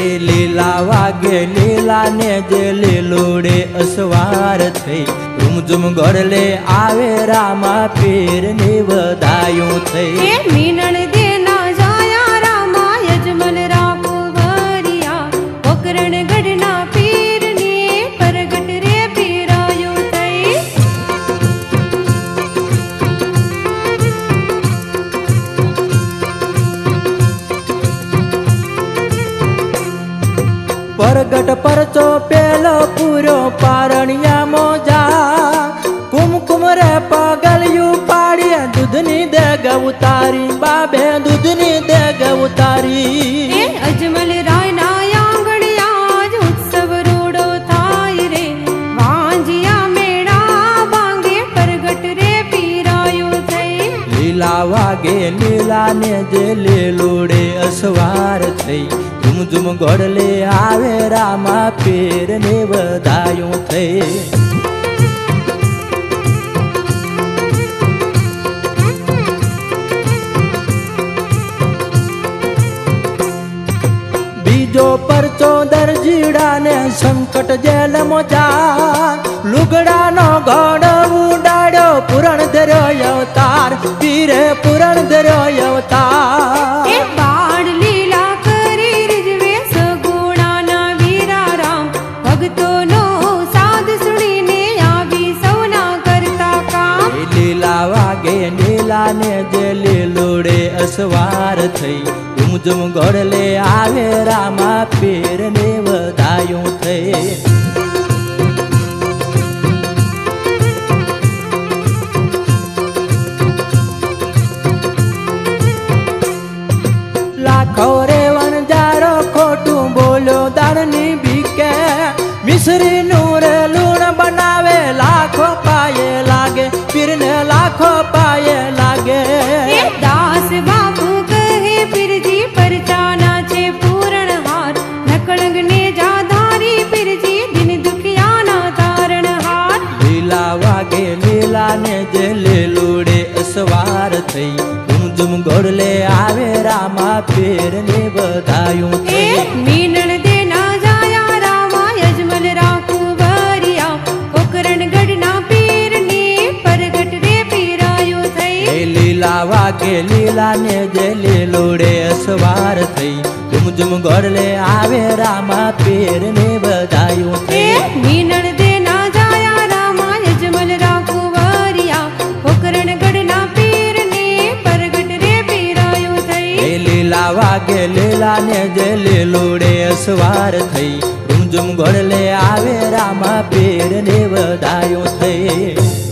લીલા વાગે લીલા ને જે લીલોડે અસવાર થઈ. રૂમઝુમ ગોરલે આવે રામા પીર ને વધાયું થઈ. એ પરગટ પરચો પેલો પૂરો પારણિયા મોજા. કુમકુમ રે પગલિયું પાડીએ દૂધની દેગ ઉતારી બાબે દૂધની વાગે લીલા ને જે લીલોડે અસવાર થઈ. ઝુમઝુમ ગોડલે આવે રામા પીર ને વધાયું થઈ. બીજો પરચો દરજીડા ને સંકટ જેલ મોજા ધર્યો અવતાર પીરે પુરણ ધર્યો અવતાર. બાળ લીલા કરી રીજવે સગુણાના વીરા રામ ભક્તોનો સાદ સુણીને આવી સૌના કરતા કામ. લીલા વાગે લીલાને જે લીલોડે અસવાર થઈ. ઝુમઝુમ ગોળલે આવે રામા પીર ને વધાયું થઈ. મિશ્રી નું લુણ બનાવે લાખો પાયે લાગે પીરને લાખો પાયે લાગે. દાસ બાપુ કહે પીરજી પરચાના છે પૂરણ હાર. નકળંગને જાધારી પીરજી દિન દુખિયાના તારણ હાર. લીલા વાગે લીલા ને જે લીલુડે અસવાર થઈ. ઝુમઝુમ ગોડલે આવે રામા પીર ને વધાયું વાગે લીલા ને જે લીલુડે અસવાર થઈ. ઝુમઝુમ ગોળલે આવે રામા પીર ને વધાયું એ થઈ દે ના જાયા રામા યજમલ રાખુવારિયા પોકરણ ગઢના પીરને પરગટ રે પીરાયું થઈ. લીલા વાગે લીલા ને જે લીલુડે અસવાર થઈ. રૂમઝુમ ગોળલે આવે રામા પીર ને વધાયું થઈ.